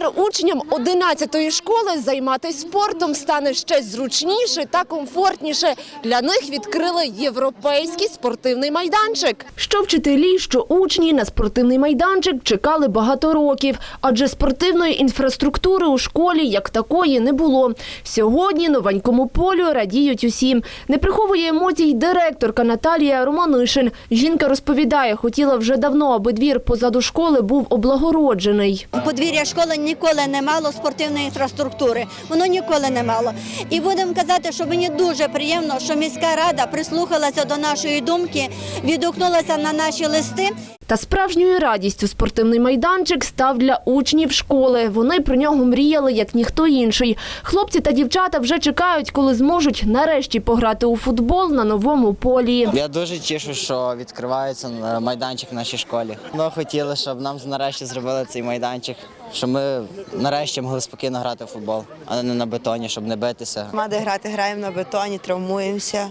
Тепер учням 11-ї школи займатися спортом стане ще зручніше та комфортніше. Для них відкрили європейський спортивний майданчик. Що вчителі, що учні на спортивний майданчик чекали багато років, адже спортивної інфраструктури у школі як такої не було. Сьогодні новенькому полю радіють усім. Не приховує емоцій директорка Наталія Романишин. Жінка розповідає, хотіла вже давно, аби двір позаду школи був облагороджений. Подвір'я школи ніколи не мало спортивної інфраструктури. Воно ніколи не мало. І будемо казати, що мені дуже приємно, що міська рада прислухалася до нашої думки, відгукнулася на наші листи. Та справжньою радістю спортивний майданчик став для учнів школи. Вони про нього мріяли, як ніхто інший. Хлопці та дівчата вже чекають, коли зможуть нарешті пограти у футбол на новому полі. Я дуже тішу, що відкривається е, майданчик в нашій школі. Ми хотіли, щоб нам нарешті зробили цей майданчик, щоб ми нарешті могли спокійно грати в футбол, а не на бетоні, щоб не битися. Нема де грати, граємо на бетоні, травмуємося.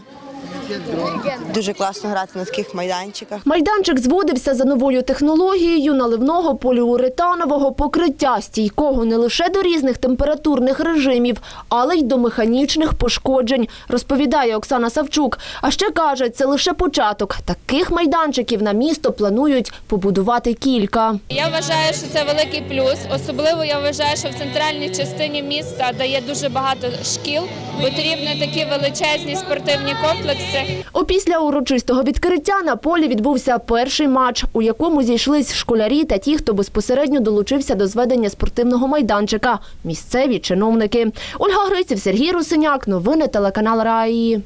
Дуже класно грати на таких майданчиках. Майданчик зводився за новою технологією наливного поліуретанового покриття, стійкого не лише до різних температурних режимів, але й до механічних пошкоджень, розповідає Оксана Савчук. А ще каже, це лише початок. Таких майданчиків на місто планують побудувати кілька. Я вважаю, що це великий плюс. Особливо я вважаю, що в центральній частині міста, де є дуже багато шкіл, потрібні такі величезні спортивні комплекси. Опісля урочистого відкриття на полі відбувся перший матч, у якому зійшлись школярі та ті, хто безпосередньо долучився до зведення спортивного майданчика – місцеві чиновники. Ольга Гриців, Сергій Русиняк. Новини телеканал Раї.